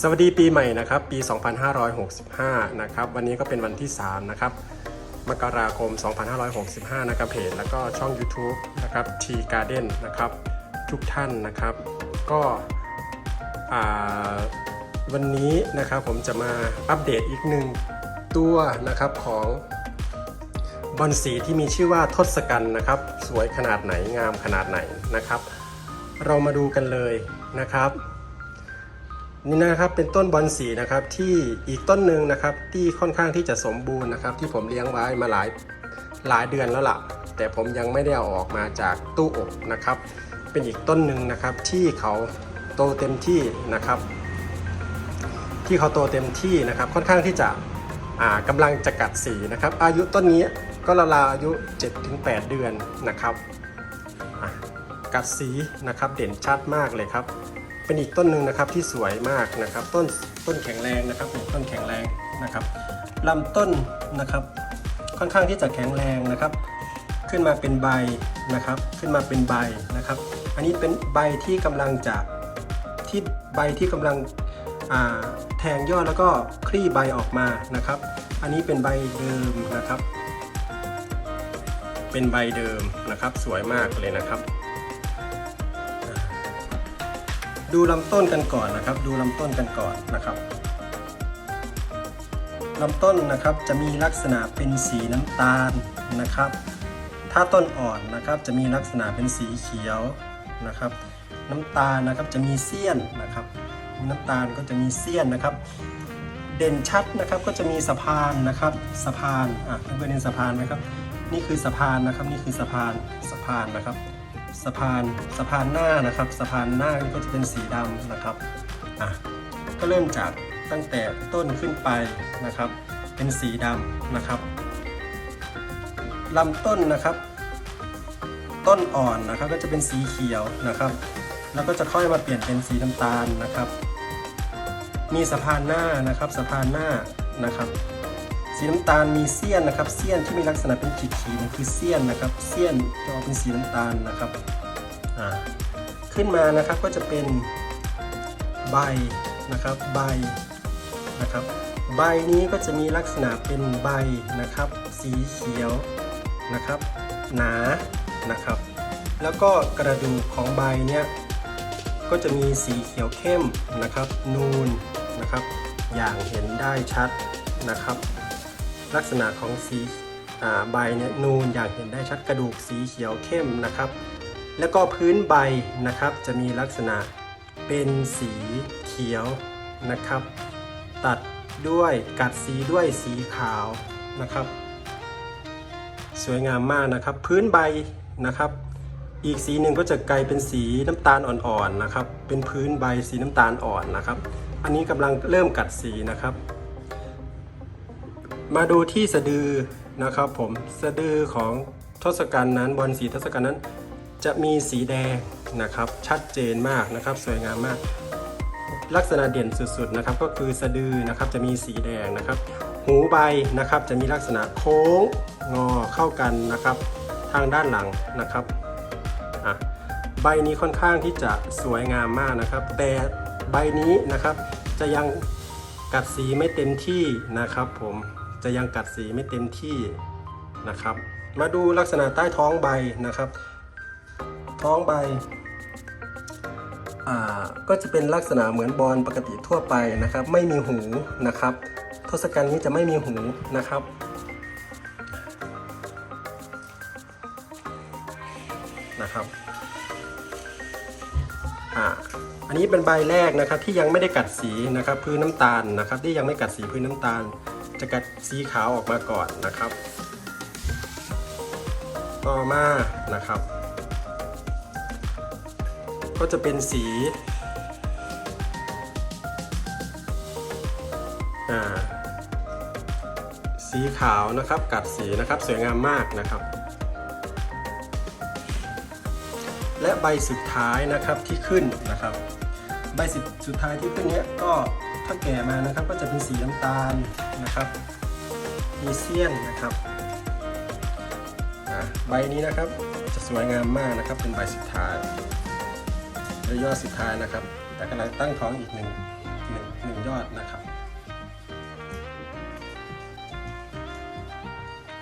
สวัสดีปีใหม่นะครับปี 2565 นะครับวันนี้ก็เป็นวันที่ 3 นะครับมกราคม 2565 นะครับเพจแล้วก็ช่อง YouTube นะครับ T Garden นะครับทุกท่านนะครับ ก็วันนี้นะครับผมจะมาอัปเดตอีกหนึ่งตัวนะครับของบอนสีที่มีชื่อว่าทศกัณฐ์นะครับ สวยขนาดไหนงามขนาดไหนนะครับ เรามาดูกันเลยนะครับ นี่นะครับเป็นต้นบอนสีนะครับที่อีกต้นหนึ่งนะครับที่ค่อนข้างที่จะสมบูรณ์นะครับ ที่ผมเลี้ยงไว้มาหลายหลายเดือนแล้วล่ะ แต่ผมยังไม่ได้เอาออกมาจากตู้อบนะครับ เป็นอีกต้นหนึ่งนะครับที่เขาโตเต็มที่นะครับ ที่เขาโตเต็มที่นะครับ ค่อนข้างที่จะอ่ากำลังจะกัดสีนะครับ อายุต้นนี้ก็ราวๆอายุ 7-8 เดือนนะครับกัดสีนะครับเด่นชัดมากเลยครับ เป็นอีกต้นหนึ่งนะครับที่สวยมากนะครับ ต้นต้นแข็งแรงนะครับเป็นต้นแข็งแรงนะครับลำต้นนะครับ ค่อนข้างที่จะแข็งแรงนะครับ ขึ้นมาเป็นใบนะครับ ขึ้นมาเป็นใบนะครับ อันนี้เป็นใบที่กำลังจะที่ใบที่กำลังแทงยอดแล้วก็คลี่ใบออกมานะครับ อันนี้เป็นใบเดิมนะครับ เป็นใบเดิมนะครับ สวยมากเลยนะครับ ดูลำต้นกันก่อนนะครับ ดูลำต้นกันก่อนนะครับลำต้นนะครับจะมีลักษณะเป็นสีน้ำตาลนะครับ ถ้าต้นอ่อนนะครับจะมีลักษณะเป็นสีเขียวนะครับ น้ำตาลนะครับจะมีเสี้ยนนะครับ น้ำตาลก็จะมีเสี้ยนนะครับ เด่นชัดนะครับก็จะมีสะพานนะครับสะพานอะเพื่อนเห็นสะพานไหมครับ นี่คือสะพานนะครับ นี่คือสะพานสะพานนะครับ สะพานสะพานหน้านะครับสะพานหน้าก็จะเป็นสีดำนะครับอะก็เริ่มจากตั้งแต่ต้นขึ้นไปนะครับ เป็นสีดำนะครับลำต้นนะครับ ต้นอ่อนนะครับก็จะเป็นสีเขียวนะครับ แล้วก็จะค่อยมาเปลี่ยนเป็นสีน้ำตาลนะครับ มีสะพานหน้านะครับสะพานหน้านะครับ สีน้ำตาลมีเสี้ยนนะครับเสี้ยนที่มีลักษณะเป็นขีดขีดๆคือเสี้ยนนะครับเสี้ยนจะออกเป็นสีน้ำตาลนะครับขึ้นมานะครับก็จะเป็นใบนะครับใบนะครับ ใบนี้ก็จะมีลักษณะเป็นใบนะครับ สีเขียวนะครับ หนานะครับ แล้วก็กระดูกของใบเนี่ยก็จะมีสีเขียวเข้มนะครับ นูนนะครับ อย่างเห็นได้ชัดนะครับ ลักษณะของสีใบเนี่ยนูนอย่างเห็นได้ชัดกระดูกสีเขียวเข้มนะครับ แล้วก็พื้นใบนะครับจะมีลักษณะเป็นสีเขียวนะครับ ตัดด้วยกัดสีด้วยสีขาวนะครับ สวยงามมากนะครับ พื้นใบนะครับ อีกสีหนึ่งก็จะกลายเป็นสีน้ำตาลอ่อนๆนะครับ เป็นพื้นใบสีน้ำตาลอ่อนนะครับ อันนี้กำลังเริ่มกัดสีนะครับ มาดูที่สะดือนะครับผมสะดือของทศกัณฐ์นั้นบอลสีทศกัณฐ์นั้น จะมีสีแดงนะครับชัดเจนมากนะครับสวยงามมาก ลักษณะเด่นสุดๆนะครับก็คือสะดือนะครับจะมีสีแดงนะครับ หูใบนะครับจะมีลักษณะโค้งงอเข้ากันนะครับทางด้านหลังนะครับใบนี้ค่อนข้างที่จะสวยงามมากนะครับ แต่ใบนี้นะครับจะยังกัดสีไม่เต็มที่นะครับผม จะยังกัดสีไม่เต็มที่นะครับ มาดูลักษณะใต้ท้องใบนะครับ ท้องใบอ่าก็จะเป็นลักษณะเหมือนบอลปกติทั่วไปนะครับ ไม่มีหูนะครับทศกัณฐ์นี้จะไม่มีหูนะครับ นะครับอ่าอันนี้เป็นใบแรกนะครับที่ยังไม่ได้กัดสีนะครับ พื้นน้ำตาลนะครับ ที่ยังไม่กัดสีพื้นน้ำตาล จะกัดสีขาวออกมาก่อนนะครับ ต่อมานะครับ ก็จะเป็นสีอ่าสีขาวนะครับกัดสีนะครับสวยงามมากนะครับ และใบสุดท้ายนะครับที่ขึ้นนะครับ ใบสุดสุดท้ายที่ขึ้นเนี้ยก็ ถ้าแก่มานะครับก็จะเป็นสีน้ำตาลนะครับมีเสี้ยนนะครับใบนี้นะครับจะสวยงามมากนะครับ เป็นใบสุดท้ายและยอดสุดท้ายนะครับ แต่กำลังตั้งท้องอีกหนึ่งหนึ่งหนึ่งยอดนะครับ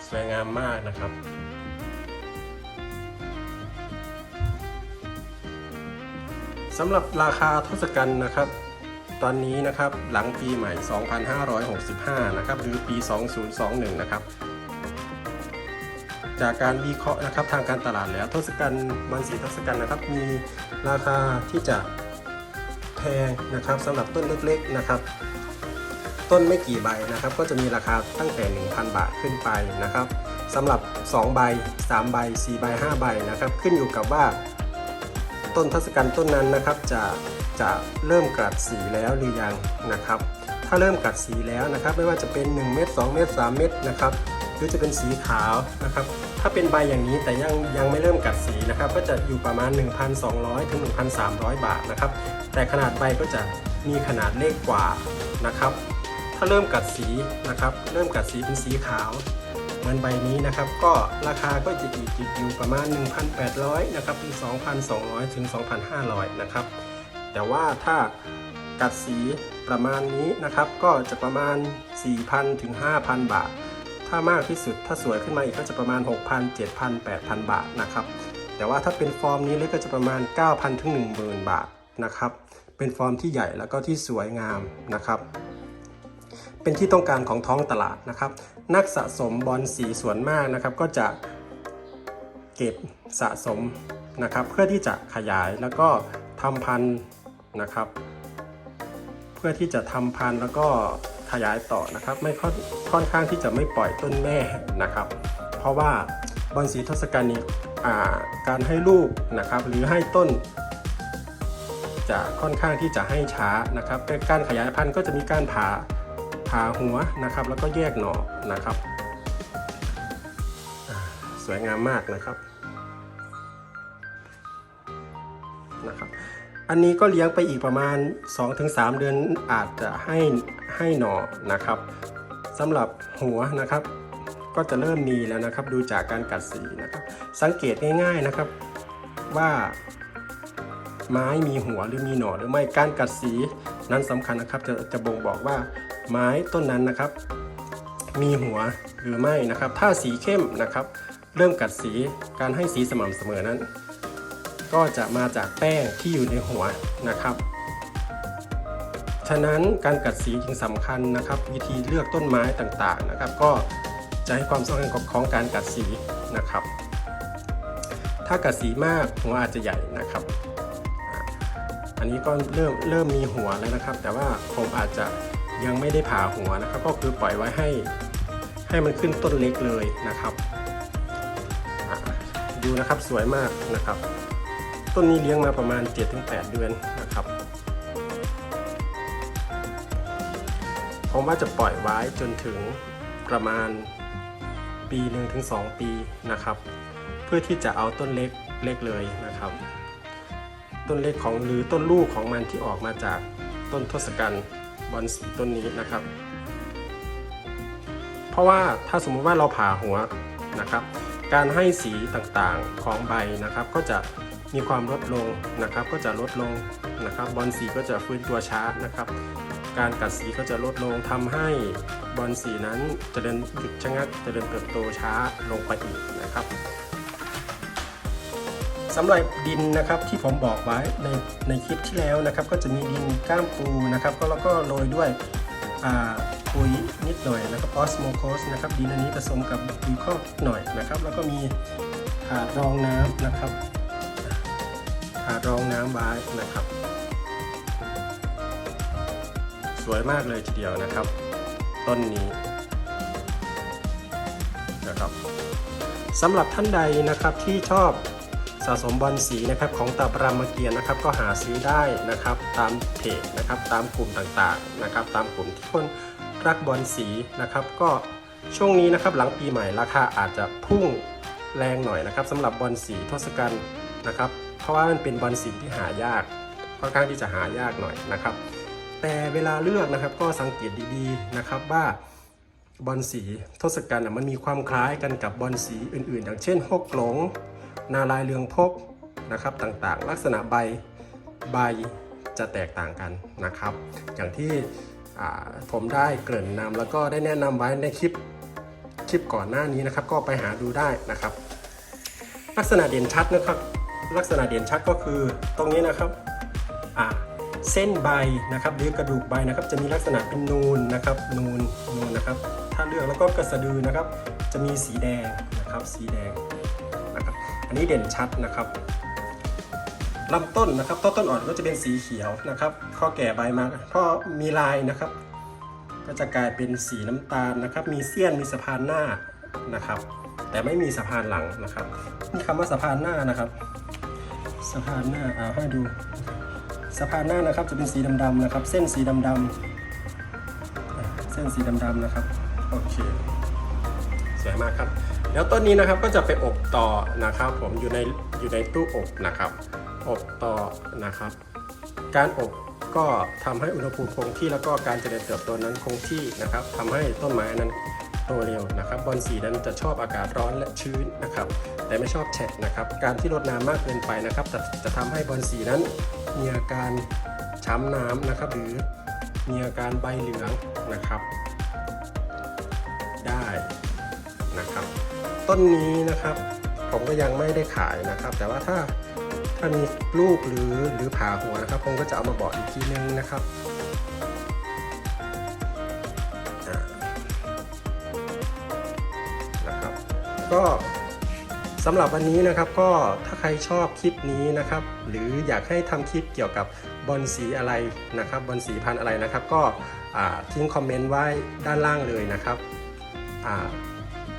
สวยงามมากนะครับสำหรับราคาทศกัณฐ์นะครับ ตอนนี้นะครับหลังปีใหม่ 2565 นะครับหรือปี 2021 นะครับจากการวิเคราะห์นะครับทางการตลาดแล้วทศกัณฐ์มันสีทศกัณฐ์นะครับ มีราคาที่จะแพงนะครับสำหรับต้นเล็กๆนะครับ ต้นไม่กี่ใบนะครับ ก็จะมีราคาตั้งแต่ 1,000 บาทขึ้นไปนะครับสำหรับ 2 ใบ 3 ใบ 4 ใบ 5 ใบนะครับ ขึ้นอยู่กับว่า ต้นทศกัณฐ์ต้นนั้นนะครับจะ จะเริ่มกัดสีแล้วหรือยังนะครับ ถ้าเริ่มกัดสีแล้วนะครับ ไม่ว่าจะเป็น 1 เม็ด2เม็ด3เม็ดนะครับหรือจะเป็นสีขาวนะครับ ถ้าเป็นใบอย่างนี้แต่ยังยังไม่เริ่มกัดสีนะครับ ก็จะอยู่ประมาณ 1,200 ถึง 1,300 บาทนะครับ แต่ขนาดใบก็จะมีขนาดเล็กกว่านะครับ ถ้าเริ่มกัดสีนะครับ เริ่มกัดสีเป็นสีขาวเหมือนใบนี้นะครับ ก็ราคาก็จะอยู่อยู่ประมาณ 1,800 นะครับถึง2,200 ถึง 2,500 นะครับ แต่ว่าถ้ากัดสีประมาณนี้นะครับ ก็จะประมาณ 4,000 ถึง 5,000 บาท ถ้ามากที่สุดถ้าสวยขึ้นมาอีกก็จะประมาณ 6,000 7,000 8,000 บาทนะครับ แต่ว่าถ้าเป็นฟอร์มนี้เลยก็จะประมาณ 9,000 ถึง 10,000 บาทนะครับ เป็นฟอร์มที่ใหญ่แล้วก็ที่สวยงามนะครับ เป็นที่ต้องการของท้องตลาดนะครับ นักสะสมบอลสีส่วนมากนะครับ ก็จะเก็บสะสมนะครับ เพื่อที่จะขยายแล้วก็ทำพันธุ์ นะครับ เพื่อที่จะทำพันธุ์แล้วก็ขยายต่อนะครับ ไม่ค่อนข้างที่จะไม่ปล่อยต้นแม่นะครับ เพราะว่าบอลสีทศกัณฐ์นี้การให้ลูกนะครับ หรือให้ต้น จะค่อนข้างที่จะให้ช้านะครับการขยายพันธุ์ก็จะมีการผ่าผ่าหัวนะครับ แล้วก็แยกหน่อนะครับสวยงามมากนะครับนะครับ อันนี้ก็เลี้ยงไปอีกประมาณ 2-3 เดือนอาจจะให้ให้หน่อนะครับสำหรับหัวนะครับ ก็จะเริ่มมีแล้วนะครับ ดูจากการกัดสีนะครับ สังเกตง่าย ๆนะครับว่าไม้มีหัวหรือมีหน่อหรือไม่การกัดสีนั้นสำคัญนะครับ จะจะบ่งบอกว่าไม้ต้นนั้นนะครับ มีหัวหรือไม่นะครับ ถ้าสีเข้มนะครับ เริ่มกัดสีการให้สีสม่ำเสมอนั้น ก็จะมาจากแป้งที่อยู่ในหัวนะครับ ฉะนั้นการกัดสีจึงสำคัญนะครับ วิธีเลือกต้นไม้ต่างๆนะครับ ก็จะให้ความสำคัญกับของการกัดสีนะครับ ถ้ากัดสีมากหัวอาจจะใหญ่นะครับ อันนี้ก็เริ่มเริ่มมีหัวแล้วนะครับ แต่ว่าผมอาจจะยังไม่ได้ผ่าหัวนะครับ ก็คือปล่อยไว้ให้ให้มันขึ้นต้นเล็กเลยนะครับดูนะครับสวยมากนะครับ ต้นนี้เลี้ยงมาประมาณ 7-8 เดือนนะครับผมว่าจะปล่อยไว้จนถึงประมาณปีหนึ่งถึงสองปีนะครับ เพื่อที่จะเอาต้นเล็กเล็กเลยนะครับ ต้นเล็กของหรือต้นลูกของมันที่ออกมาจากต้นทศกัณฐ์บอนสีต้นนี้นะครับ เพราะว่าถ้าสมมุติว่าเราผ่าหัวนะครับ การให้สีต่างๆของใบนะครับ ก็จะ มีความลดลงนะครับก็จะลดลงนะครับบอลสีก็จะฟื้นตัวช้านะครับ การกัดสีก็จะลดลงทำให้บอลสีนั้นจเจริญหยุดชะงักจเจริญเติบโตช้าลงไปอีกนะครับสำหรับดินนะครับที่ผมบอกไว้ในในคลิปที่แล้วนะครับ ก็จะมีดินก้ามปูนะครับ ก็แล้วก็โรยด้วยปุ๋ยนิดหน่อยนะครับออสโมโคสนะครับดินอันนี้ผสมกับปุ๋ยคอกหน่อยนะครับ แล้วก็มีถาดรองน้ำนะครับ รองน้ำไว้นะครับ สวยมากเลยทีเดียวนะครับ ต้นนี้นะครับสำหรับท่านใดนะครับที่ชอบสะสมบอลสีนะครับของตาบรามเกียรตินะครับก็หาซื้อได้นะครับตามเพจนะครับตามกลุ่มต่างๆนะครับ ตามกลุ่มที่คนรักบอลสีนะครับ ก็ช่วงนี้นะครับหลังปีใหม่ราคาอาจจะพุ่งแรงหน่อยนะครับสำหรับบอลสีทศกัณฐ์นะครับ เพราะว่ามันเป็นบอลสีที่หายาก ค่อนข้างที่จะหายากหน่อยนะครับ แต่เวลาเลือกนะครับก็สังเกตดีๆนะครับว่าบอลสีทศกัณฐ์มันมีความคล้ายกันกับบอลสีอื่นๆ อย่างเช่นฮกหลง นาลายเรืองพกนะครับต่างๆ ลักษณะใบใบจะแตกต่างกันนะครับ อย่างที่ผมได้เกริ่นนำแล้วก็ได้แนะนำไว้ในคลิปคลิปก่อนหน้านี้นะครับ ก็ไปหาดูได้นะครับ ลักษณะเด่นชัดนะครับ ลักษณะเด่นชัดก็คือตรงนี้นะครับเส้นใบนะครับหรือกระดูกใบนะครับ จะมีลักษณะเป็นนูนนะครับนูนนูนนะครับ ถ้าเลือกแล้วก็กระสะดือนะครับ จะมีสีแดงนะครับสีแดงนะครับอันนี้เด่นชัดนะครับลำต้นนะครับต้นต้นอ่อนก็จะเป็นสีเขียวนะครับข้อแก่ใบมาพอมีลายนะครับ ก็จะกลายเป็นสีน้ำตาลนะครับ มีเสี้ยนมีสะพานหน้านะครับ แต่ไม่มีสะพานหลังนะครับนี่คำว่าสะพานหน้านะครับ สะพานหน้าเอาให้ดูสะพานหน้านะครับจะเป็นสีดำๆนะครับ เส้นสีดำๆเส้นสีดำๆนะครับโอเคสวยมากครับ แล้วต้นนี้นะครับก็จะไปอบต่อนะครับ ผมอยู่ในอยู่ในตู้อบนะครับ อบต่อนะครับ การอบก็ทำให้อุณหภูมิคงที่แล้วก็การเจริญเติบโตนั้นคงที่นะครับทำให้ต้นไม้นั้น โตเร็วนะครับบอนสีนั้นจะชอบอากาศร้อนและชื้นนะครับแต่ไม่ชอบแฉะนะครับการที่รดน้ำมากเกินไปนะครับจะจะทำให้บอนสีนั้นมีอาการช้ำน้ำนะครับหรือมีอาการใบเหลืองนะครับ ได้นะครับ ต้นนี้นะครับผมก็ยังไม่ได้ขายนะครับ แต่ว่าถ้าถ้ามีลูกหรือหรือผ่าหัวนะครับ ผมก็จะเอามาบอกอีกทีนึงนะครับ ก็สำหรับวันนี้นะครับก็ถ้าใครชอบคลิปนี้นะครับ หรืออยากให้ทำคลิปเกี่ยวกับบอลสีอะไรนะครับบอลสีพันอะไรนะครับ ก็ทิ้งคอมเมนต์ไว้ด้านล่างเลยนะครับอ่า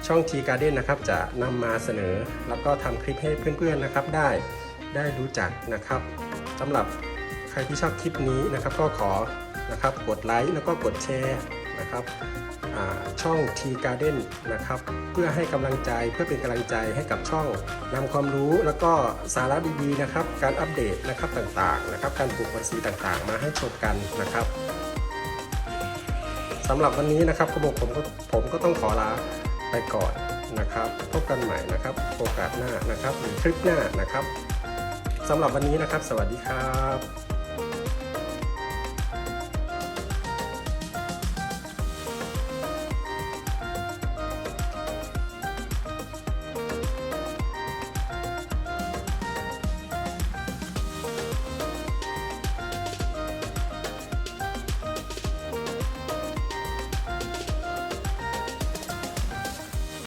ช่อง T Garden นะครับจะนำมาเสนอ แล้วก็ทำคลิปให้เพื่อนๆนะครับได้ได้รู้จักนะครับสำหรับใครที่ชอบคลิปนี้นะครับ ก็ขอนะครับกดไลค์แล้วก็กดแชร์ นะครับช่อง T Garden นะครับ เพื่อให้กำลังใจเพื่อเป็นกำลังใจให้กับช่องนำความรู้แล้วก็สาระดีๆนะครับ การอัปเดตนะครับต่างๆนะครับ การปลูกบอนสีต่างๆ มาให้ชมกันนะครับสำหรับวันนี้นะครับผมผมก็ผมก็ต้องขอลาไปก่อนนะครับ พบกันใหม่นะครับ โอกาสหน้านะครับหรือคลิปหน้านะครับสำหรับวันนี้นะครับ สวัสดีครับ